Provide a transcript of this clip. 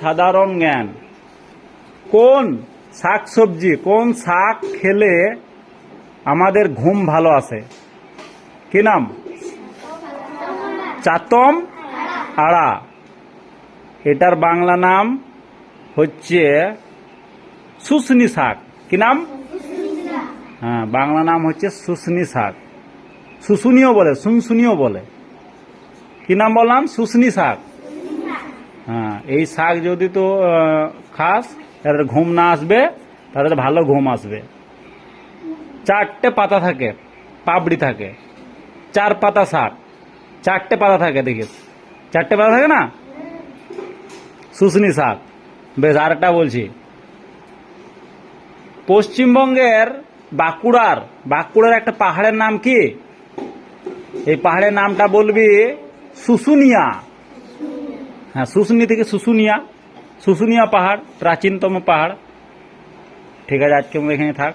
সাধারণ জ্ঞান। কোন শাক সবজি কোন শাক খেলে আমাদের ঘুম ভালো আসে? কি নাম? চাতম আড়া। এটার বাংলা নাম হচ্ছে শুশনি শাক। কি নাম? হ্যাঁ বাংলা নাম হচ্ছে শুশনি শাক। শুশুনিও বলে, শুনশুনিও বলে। কি নাম বললাম? শুশনি শাক। হ্যাঁ এই শাক যদি তো খাস, তাহলে ঘুম না আসবে, তাহলে ভালো ঘুম আসবে। চারটে পাতা থাকে পাবড়ি থাকে, চার পাতা শাক, চারটে পাতা থাকে, দেখিস। চারটে পাতা থাকে না? শুশনি শাক। বেশ, আরেকটা বলছি। পশ্চিমবঙ্গের বাঁকুড়ার বাঁকুড়ার একটা পাহাড়ের নাম কি? এই পাহাড়ের নামটা বলবি শুশুনিয়া। হ্যাঁ শুশুনি থেকে শুশুনিয়া শুশুনিয়া পাহাড় প্রাচীনতম পাহাড়। ঠিক আছে আজকে আমরা এখানে থাক।